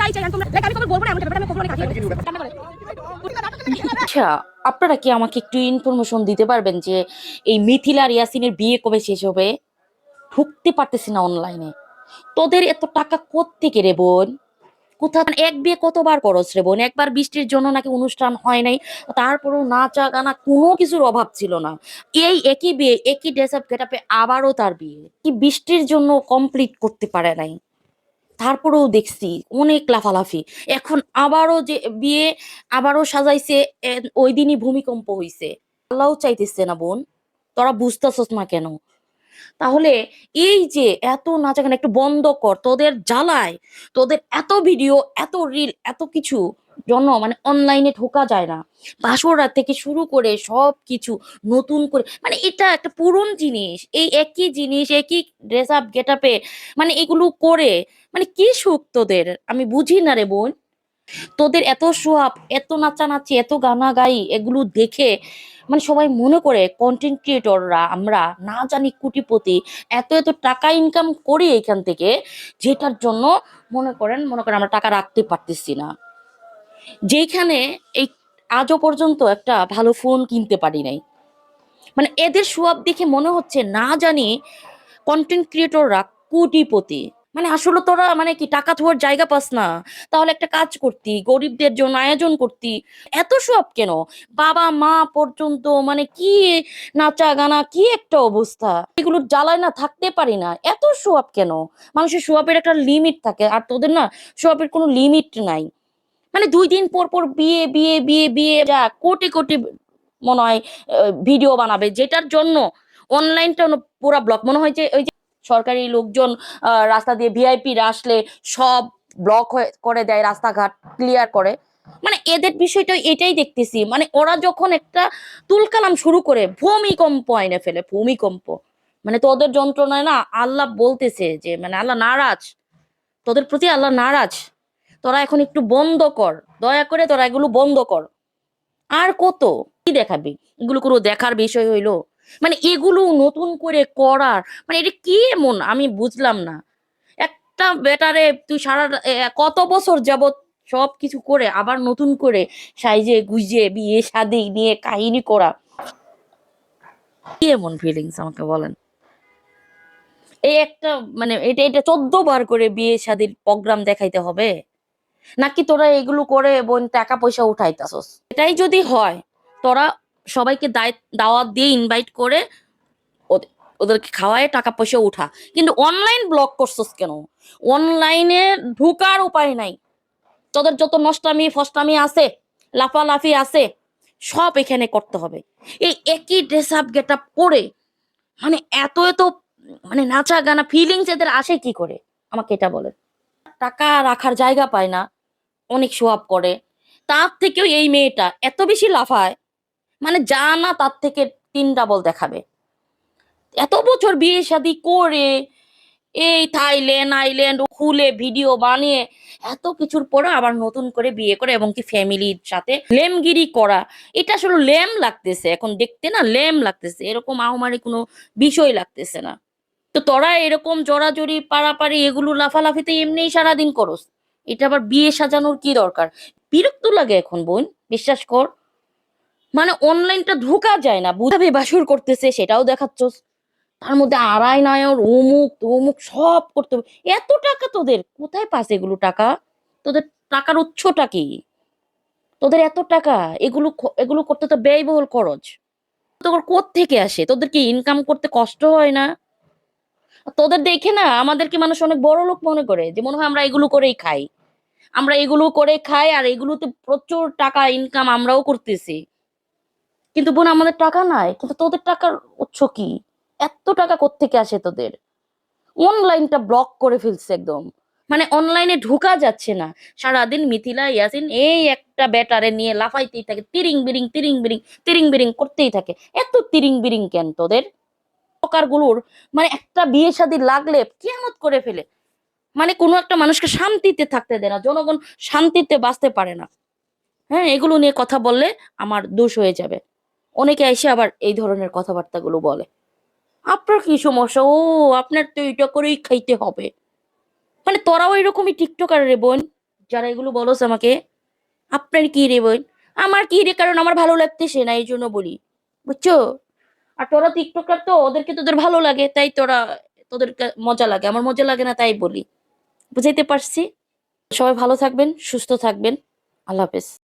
চাই আচ্ছা আপনারা কি আমাকে একটু ইনফরমেশন দিতে পারবেন যে এই মিথিলা আর ইয়াসিনের বিয়ে কবে শেষ হবে? ঢুকতে পারতেছি না অনলাইনে তোদের এত টাকা কোত্থেকে রে বোন? কোথা এক বিয়ে কতবার করস রে বোন? একবার বৃষ্টির জন্য নাকি অনুষ্ঠান হয় নাই, তারপরেও নাচা গানা কোনো কিছুর অভাব ছিল না। এই একই বিয়ে, একই ড্রেস আপ গেটাপে আবারও তার বিয়ে। কি বৃষ্টির জন্য কমপ্লিট করতে পারে নাই। তারপরেও দেখছি অনেক লাফালাফি। এখন আবারও যে বিয়ে আবারও সাজাইছে ওই দিনই ভূমিকম্প হইছে। আল্লাহও চাইতেছে না বোন, তোরা বুঝতেছস না কেন? তাহলে এই যে এত নাচাগানা একটু বন্ধ কর, তোদের জ্বালায়, তোদের এত ভিডিও, এত রিল, এত কিছু, জন্য মানে অনলাইনে ঢোকা যায় না। বাসরা থেকে শুরু করে সব কিছু নতুন করে মানে এটা একটা পুরন জিনিস, এই একই জিনিস, একই ড্রেস আপ গেট আপে মানে এগুলো করে মানে কি সুখ তোদের? আমি বুঝি না রে বোন। তোদের এত সোয়াব, এত নাচানাচি, এত গানা গাই এগুলো দেখে মানে সবাই মনে করে কন্টেন্ট ক্রিয়েটররা আমরা না জানি কোটিপতি, এত এত টাকা ইনকাম করি এখান থেকে যেটার জন্য মনে করেন মনে করেন আমরা টাকা রাখতে পারতেছি না। যেখানে এই আজও পর্যন্ত একটা ভালো ফোন কিনতে পারি নাই। মানে এদের সোয়াব দেখে মনে হচ্ছে না জানি কন্টেন্ট ক্রিয়েটররা কোটিপতি। মানে আসলে তোরা মানে কি টাকা থোয়ার জায়গা পাস না। তাহলে একটা কাজ করতি, গরিবদের জন্য আয়োজন করতি। এত সব কেন? বাবা মা পর্যন্ত মানে কি নাচা গানা কি একটা অবস্থা? এগুলো জ্বালায় না থাকতে পারি না। এত সোয়াব কেন? মানুষের সোয়াবের একটা লিমিট থাকে। আর তোদের না সোয়াবের কোনো লিমিট নাই। মানে দুই দিন পর পর বিয়ে বিয়ে বিয়ে বিয়ে, যা কোটি কোটি মনে হয় ভিডিও বানাবে। যেটার জন্য অনলাইনটা পুরা ব্লক মনে হয় যে ওই যে সরকারি লোকজন রাস্তা দিয়ে ভিআইপিরা আসলে সব ব্লক করে দেয়, রাস্তাঘাট ক্লিয়ার করে। মানে এদের বিষয়টা এটাই দেখতেছি। মানে ওরা যখন একটা তুলকালাম শুরু করে, ভূমিকম্প এনে ফেলে, ভূমিকম্প। মানে তোদের যন্ত্রণায় না আল্লাহ বলতেছে যে মানে আল্লাহ নারাজ। তোদের প্রতি আল্লাহ নারাজ। তোরা এখন একটু বন্ধ কর। দয়া করে তোরা এগুলো বন্ধ কর। আর কত? কি দেখাবি? এগুলো কোনো দেখার বিষয় হইল? মানে এগুলো নতুন করে করার মানে এটা কি এমন? আমি বুঝলাম না। একটা বেটারে তুই সারা কত বছর যাবত সব কিছু করে আবার নতুন করে সাইজে গুজে বিয়ে, শাদি নিয়ে কাহিনী করা। কি এমন ফিলিংস আমাকে বলেন? এই একটা মানে এটা এটা চোদ্দ বার করে বিয়ে, শাদির প্রোগ্রাম দেখাইতে হবে? নাকি তোরা এগুলো করে বোন টাকা পয়সা উঠাইতাছস? এটাই যদি হয়, তোরা সবাইকে দাওয়াত দিয়ে ইনভাইট করে ওদে- ওদেরকে খাওয়ায়, টাকা পয়সা উঠা। কিন্তু অনলাইন ব্লক করছস কেন? অনলাইনে ঢুকার উপায় নাই। তোদের যত নষ্টামি, ফষ্টামি আছে, লাফালাফি আছে, সব এখানে করতে হবে। এই একই ড্রেস আপ গেট আপ করে মানে এত এত মানে নাচা গানা ফিলিংস এদের আসে কি করে? আমাকে এটা বলেন টাকা রাখার জায়গা পায় না, অনেক সোয়াব করে। তার থেকেও এই মেয়েটা এত বেশি লাফায় মানে যা না তার থেকে তিন ডাবল দেখাবে। এত বছর বিয়ে শাদি করে এই থাইল্যান্ড, আইল্যান্ড খুলে ভিডিও বানিয়ে এত কিছুর পরে আবার নতুন করে বিয়ে করে এবং কি ফ্যামিলির সাথে লেমগিরি করা। এটা আসলে লেম লাগতেছে, এখন দেখতে না লেম লাগতেছে, এরকম আহমারি কোনো বিষয় লাগতেছে না। তো তোরা এরকম জড়াজড়ি পাড়াপাড়ি এগুলো লাফালাফিতে এমনিই সারাদিন করস, এটা আবার বিয়ে সাজানোর কি দরকার? বিরক্ত লাগে এখন বোন, বিশ্বাস কর। মানে অনলাইনটা ঢোকা যায় না। বুঝাবে, বাসুর করতেছে, সেটাও দেখাচ্ছস। তার মধ্যে আড়াই নায়র অমুক, তমুক, সব করতে এত টাকা তোদের? কোথায় পাস এগুলো টাকা? তোদের টাকার উৎসটা কি? তোদের এত টাকা? এগুলো এগুলো করতে তো ব্যয়বহুল খরচ। তোর থেকে আসে? তোদের কি ইনকাম করতে কষ্ট হয় না? তোদের দেখে না, আমাদেরকে মানুষ অনেক বড় লোক মনে করে, যে মনে হয় আমরা এগুলো করেই খাই। আমরা এগুলো করে খাই, আর এগুলোতে প্রচুর টাকা ইনকাম আমরাও করতেছি। কিন্তু বোন, আমাদের টাকা নাই, কিন্তু তোদের টাকার উৎস কি? এত টাকা কোত্থেকে আসে তোদের? অনলাইনটা ব্লক করে ফেলছে একদম। মানে অনলাইনে ঢুকা যাচ্ছে না। সারাদিন মিথিলা, ইয়াসিন এই একটা ব্যাটারে নিয়ে লাফাইতেই থাকে, তিরিং বিরিং তিরিং বিরিং তিরিং বিরিং করতেই থাকে। এত তিরিং বিরিং কেন তোদের? প্রকারগুলোর মানে একটা বিয়ে শাদী লাগলে কেমত করে ফেলে। মানে কোনো একটা মানুষকে শান্তিতে থাকতে দেয় না, জনগণ শান্তিতে বাঁচতে পারে না। হ্যাঁ এগুলো নিয়ে কথা বললে আমার দোষ হয়ে যাবে। অনেকে এসে আবার এই ধরনের কথাবার্তাগুলো বলে। আপনার কি সমস্যা? ও, আপনার তো এটা করেই খাইতে হবে। মানে তোরাও এরকমই টিকটকার রে বোন। যারা এগুলো বলোস আমাকে, আপনার কি রে বোন? আমার কি রে? কারণ আমার ভালো লাগতেছে না এই জন্য বলি। বুঝছ? আর তোরা টিকটকার তো, ওদেরকে তোদের ভালো লাগে, তাই তোরা, তোদের মজা লাগে। আমার মজা লাগে না, তাই বলি। বুঝাইতে পারছি? সবাই ভালো থাকবেন, সুস্থ থাকবেন। আল্লাহ হাফেজ।